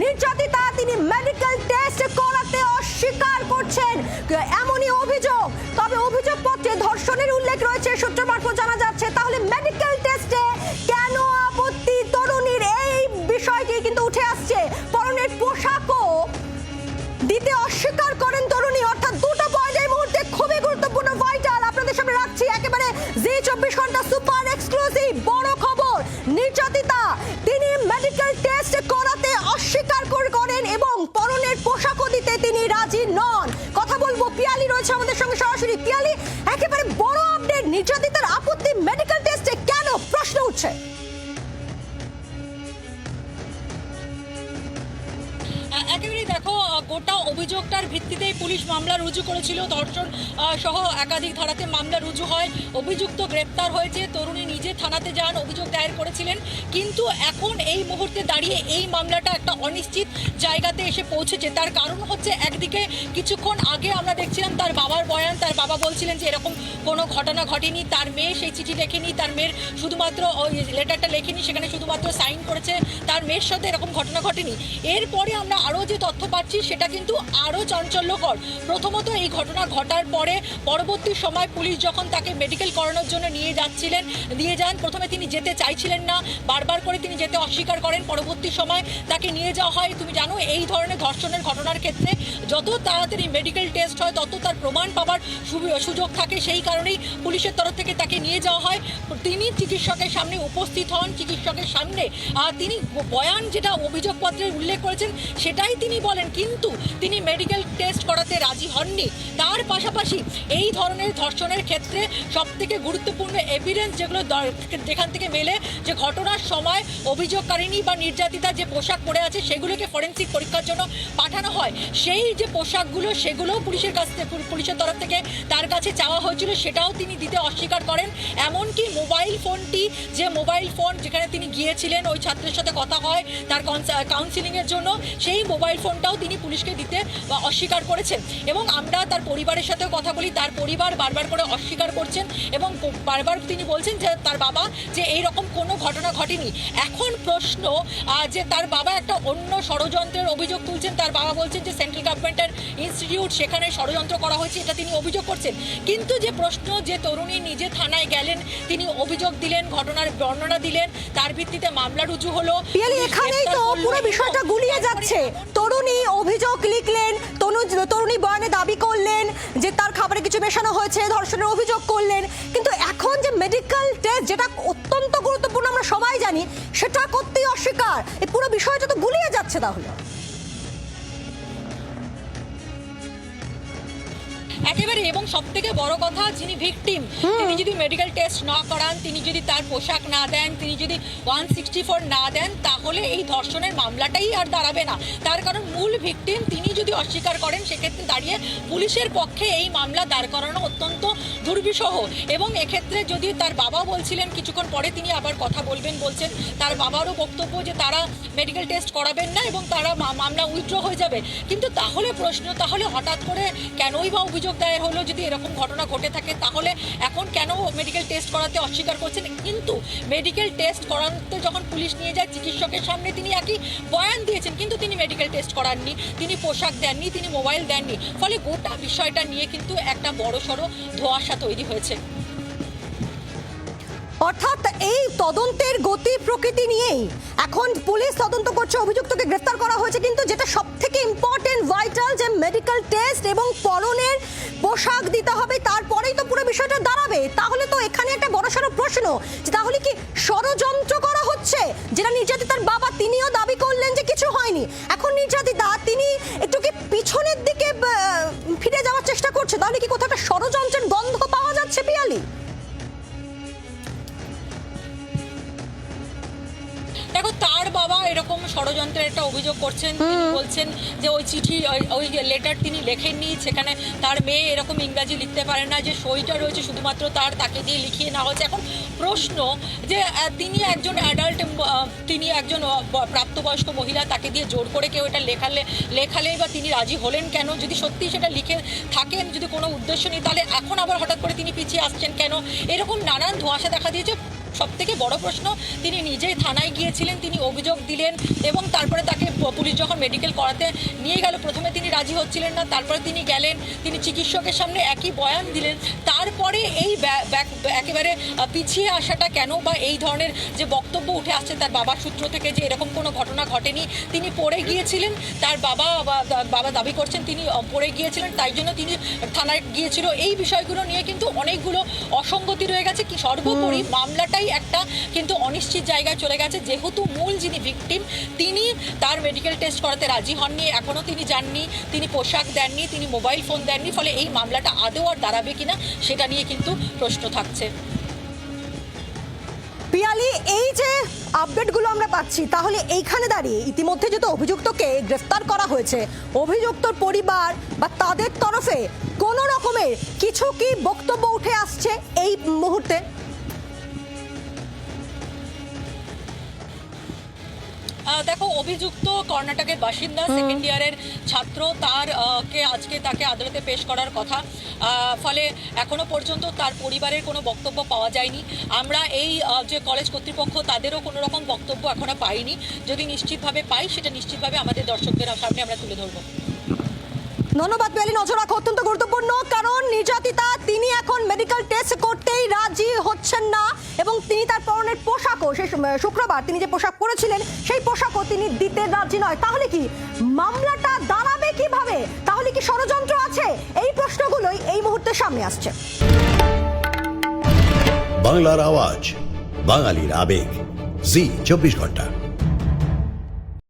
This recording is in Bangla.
নির্যাতিতা তিনি মেডিকেল টেস্ট করাতে অস্বীকার করছেন। এমনই অভিযোগ। তবে অভিযোগপত্রে ধর্ষণের উল্লেখ রয়েছে, সূত্র মারফত জানা যাচ্ছে, তাহলে মেডিকেল টেস্টে কেন আপত্তি তরুণীর? এই বিষয়টি কিন্তু উঠে আসছে। পরনের পোশাকও দিতে অস্বীকার করেন তরুণী। অর্থাৎ দুটো পয়েন্ট এই মুহূর্তে খুবই গুরুত্বপূর্ণ ভাইটাল আপনাদের সামনে রাখছি, একেবারে জি চব্বিশ ঘণ্টা সুপার এক্সক্লুসিভ বড় খবর, নির্যাতিত পরনের পোশাকও দিতে তিনি রাজি নন। কথা বলব পিয়ালি রয়েছে আমাদের সঙ্গে সরাসরি। পিয়ালি, একেবারে বড় আপডেট নির্যাতিতার আপত্তি মেডিকেল টেস্টে কেন প্রশ্ন উঠছে? দেখো গোটা অভিযোগটার ভিত্তিতেই পুলিশ মামলা রুজু করেছিল। ধর্ষণ সহ একাধিক ধারাতে মামলা রুজু হয়। অভিযুক্ত গ্রেপ্তার হয়েছে। তরুণী নিজে থানাতে যান, অভিযোগ দায়ের করেছিলেন। কিন্তু এখন এই মুহূর্তে দাঁড়িয়ে এই মামলাটা একটা অনিশ্চিত জায়গাতে এসে পৌঁছেছে। তার কারণ হচ্ছে, একদিকে কিছুক্ষণ আগে আমরা দেখছিলাম তার বাবার তার বাবা বলছিলেন যে এরকম কোনো ঘটনা ঘটেনি, তার মেয়ে সেই চিঠি লেখেনি, তার মেয়ের শুধুমাত্র ওই লেটারটা লেখেনি, সেখানে শুধুমাত্র সাইন করেছে, তার মেয়ের সাথে এরকম ঘটনা ঘটেনি। এরপরে আমরা আরও যে তথ্য পাচ্ছি, সেটা কিন্তু আরও চাঞ্চল্যকর। প্রথমত এই ঘটনা ঘটার পরে পরবর্তী সময় পুলিশ যখন তাকে মেডিকেল করানোর জন্য নিয়ে যাচ্ছিলেন, নিয়ে যান, প্রথমে তিনি যেতে চাইছিলেন না, বারবার করে তিনি যেতে অস্বীকার করেন, পরবর্তী সময় তাকে নিয়ে যাওয়া হয়। তুমি জানো, এই ধরনের ধর্ষণের ঘটনার ক্ষেত্রে যত তাড়াতাড়ি মেডিকেল টেস্ট হয়, তত তার প্রমাণ পাওয়ার সুযোগ থাকে সেই কারণেই পুলিশের তরফ থেকে তাকে নিয়ে যাওয়া হয়। তিনি চিকিৎসকের সামনে উপস্থিত হন। চিকিৎসকের সামনে আর তিনি বয়ান যেটা অভিযোগপত্রে উল্লেখ করেছেন সেটাই তিনি বলেন। কিন্তু তিনি মেডিকেল টেস্ট করাতে রাজি হননি। তার পাশাপাশি এই ধরনের ধর্ষণের ক্ষেত্রে সব থেকে গুরুত্বপূর্ণ এভিডেন্স যেগুলো যেখান থেকে মেলে যে ঘটনার সময় অভিযোগকারিণী বা নির্যাতিতা যে পোশাক পরে আছে সেগুলোকে ফরেন্সিক পরীক্ষার জন্য পাঠানো হয়। সেই যে পোশাকগুলো সেগুলোও পুলিশের কাছ থেকে, পুলিশের তরফ থেকে তার কাছে চাওয়া হয়েছিল সেটাও তিনি দিতে অস্বীকার করেন। এমনকি মোবাইল ফোনটি মোবাইল ফোন যেখানে তিনি গিয়েছিলেন, ওই ছাত্রের সাথে কথা হয়, তার কাউন্সিলিংয়ের জন্য, সেই মোবাইল ফোনটাও তিনি পুলিশকে দিতে অস্বীকার করেছেন। এবং আমরা তার পরিবারের সাথেও কথা বলি, তার পরিবার বারবার করে অস্বীকার করছেন এবং বারবার তিনি বলছেন যে তার বাবা যে এই রকম কোনো ঘটনা ঘটেনি। এখন প্রশ্ন যে তার বাবা একটা অন্য ষড়যন্ত্রের অভিযোগ তুলছেন, তার বাবা বলছেন যে সেন্ট্রাল গভর্নমেন্টের ইনস্টিটিউট সেখানে ষড়যন্ত্র করা হয়েছে, এটা তিনি অভিযোগ করছেন। কিন্তু যে প্রশ্ন, যে তরুণী নিজে থানায় গেলেন, তিনি অভিযোগ দিলেন, ঘটনার বর্ণনা দিলেন তার ভিত্তিতে মামলা রুজু হলো। এখানেই তো পুরো বিষয়টা গুলিয়ে যাচ্ছে। তরুণী অভিযোগ লিখলেন তনু তরুণী বয়ানে দাবি করলেন যে তার খাবারে কিছু মেশানো হয়েছে ধর্ষণের অভিযোগ করলেন। কিন্তু এখন যে মেডিকেল টেস্ট যেটা অত্যন্ত গুরুত্বপূর্ণ আমরা সবাই জানি সেটা করতেই অস্বীকার। এই পুরো বিষয়টা তো গুলিয়ে যাচ্ছে তাহলে। একেবারে এবং সব থেকে বড় কথা যিনি ভিকটিম তিনি যদি মেডিকেল টেস্ট না করান তিনি যদি তার পোশাক না দেন তিনি যদি ওয়ান সিক্সটি ফোর না দেন তাহলে এই ধর্ষণের মামলাটাই আর দাঁড়াবে না। তার কারণ মূল ভিকটিম তিনি যদি অস্বীকার করেন সেক্ষেত্রে দাঁড়িয়ে পুলিশের পক্ষে এই মামলা দাঁড় করানো অত্যন্ত দুর্বিষহ। এবং এক্ষেত্রে যদি তার বাবা বলছিলেন কিছুক্ষণ পরে তিনি আবার কথা বলবেন বলছেন তার বাবারও বক্তব্য যে তারা মেডিকেল টেস্ট করাবেন না এবং তারা মামলা উইথড্র হয়ে যাবে। কিন্তু তাহলে প্রশ্ন তাহলে হঠাৎ করে কেনই বা অভিযোগ দায়ের হলো যদি এরকম ঘটনা ঘটে থাকে, তাহলে এখন কেন মেডিকেল টেস্ট করাতে অস্বীকার করছেন? কিন্তু মেডিকেল টেস্ট করাতে যখন পুলিশ নিয়ে যায়, চিকিৎসকের সামনে তিনি একই বয়ান দিয়েছেন, কিন্তু তিনি মেডিকেল টেস্ট করাননি। তিনি পোশাক দেননি, তিনি মোবাইল দেননি। ফলে গোটা বিষয়টা নিয়ে কিন্তু একটা বড়সড় ধোঁয়াশা তৈরি হয়েছে। অর্থাৎ এই তদন্তের গতি প্রকৃতি নিয়েই এখন পুলিশ তদন্ত করছে, অভিযুক্তকে গ্রেফতার করা হয়েছে। কিন্তু যেটা সব থেকে ইম্পর্টেন্ট ভাইটাল যে মেডিকেল টেস্ট এবং পরনের পোশাক দিতে হবে, তারপরেই তো পুরো বিষয়টা দাঁড়াবে। তাহলে তো এখানে একটা বড়সড় প্রশ্ন, যে তাহলে কি ষড়যন্ত্র করা হচ্ছে? যেটা নির্যাতিতার বাবা তিনিও দাবি করলেন যে কিছু হয়নি। এখন নির্যাতিতা, তিনি একটু কি পিছনের দিকে ফিরে যাওয়ার চেষ্টা করছে? তাহলে কি কোথাও একটা ষড়যন্ত্রের ষড়যন্ত্রের একটা অভিযোগ করছেন তিনি বলছেন যে ওই চিঠি ওই- লেটার তিনি লেখেননি সেখানে তার মেয়ে এরকম ইংরাজি লিখতে পারে না যে সইটা রয়েছে শুধুমাত্র তার তাকে দিয়ে লিখিয়ে নেওয়া হয়েছে। এখন প্রশ্ন যে তিনি একজন অ্যাডাল্ট তিনি একজন প্রাপ্তবয়স্ক মহিলা তাকে দিয়ে জোর করে কেউ এটা লেখালে লেখালেই বা তিনি রাজি হলেন কেন? যদি সত্যি সেটা লিখে থাকেন যদি কোনো উদ্দেশ্য নেই তাহলে এখন আবার হঠাৎ করে তিনি পিছিয়ে আসছেন কেন? এরকম নানান ধোঁয়াশা দেখা দিয়েছে। সব থেকে বড় প্রশ্ন তিনি নিজেই থানায় গিয়েছিলেন তিনি অভিযোগ দিলেন এবং তারপরে তাকে পুলিশ যখন মেডিকেল করাতে নিয়ে গেল প্রথমে তিনি রাজি হচ্ছিলেন না তারপরে তিনি গেলেন তিনি চিকিৎসকের সামনে একই বয়ান দিলেন তারপরে এই একেবারে পিছিয়ে আসাটা কেন বা এই ধরনের যে বক্তব্য উঠে আসছে তার বাবার সূত্র থেকে যে এরকম কোনো ঘটনা ঘটেনি তিনি পড়ে গিয়েছিলেন তার বাবা বাবা দাবি করছেন তিনি পড়ে গিয়েছিলেন তাই জন্য তিনি থানায় গিয়েছিল এই বিষয়গুলো নিয়ে কিন্তু অনেকগুলো অসঙ্গতি রয়ে গেছে কি সর্বোপরি মামলাটাই একটা কিন্তু অনিশ্চিত জায়গায় চলে গেছে। যেহেতু মূল যিনি ভিকটিম তিনি তার মেডিকেল টেস্ট করাতে রাজি হননি এখনও তিনি যাননি, তিনি পোশাক দেননি, তিনি মোবাইল ফোন দেননি, ফলে এই মামলাটা আদৌ আর দাঁড়াবে কিনা সেটা নিয়ে কিন্তু প্রশ্ন থাকছে। পিয়ালি, এই যে আপডেটগুলো আমরা পাচ্ছি, তাহলে এইখানে দাঁড়িয়ে ইতিমধ্যে যেহেতু অভিযুক্তকে গ্রেফতার করা হয়েছে অভিযুক্তর পরিবার বা তাদের তরফে কোনো রকমের কিছু কি বক্তব্য উঠে আসছে এই মুহূর্তে? অভিযুক্ত কর্ণাটকের বাসিন্দা সেকেন্ড ইয়ারের ছাত্র তার কে আজকে তাকে আদালতে পেশ করার কথা। ফলে এখনও পর্যন্ত তার পরিবারের কোনো বক্তব্য পাওয়া যায়নি। আমরা এই যে কলেজ কর্তৃপক্ষ তাদেরও কোনো রকম বক্তব্য এখনও পাইনি। যদি নিশ্চিতভাবে পাই সেটা নিশ্চিতভাবে আমাদের দর্শকদের সামনে আমরা তুলে ধরবো। ধন্যবাদ পিয়ালি, নজর রাখা, অত্যন্ত গুরুত্বপূর্ণ, কারণ নির্যাতিতা, তিনি এখন মেডিকেল টেস্ট করতেই রাজি হচ্ছেন না, এবং তিনি তার পরনের পোশাকও সেই শুক্রবার তিনি যে পোশাক পরেছিলেন, সেই পোশাকও তিনি দিতে রাজি নয়। তাহলে কি মামলাটা দাঁড়াবে কীভাবে? তাহলে কি ষড়যন্ত্র আছে? এই প্রশ্নগুলোই এই মুহূর্তে সামনে আসছে। বাংলার আওয়াজ, বাঙালির আবেগ, জি, চব্বিশ ঘণ্টা।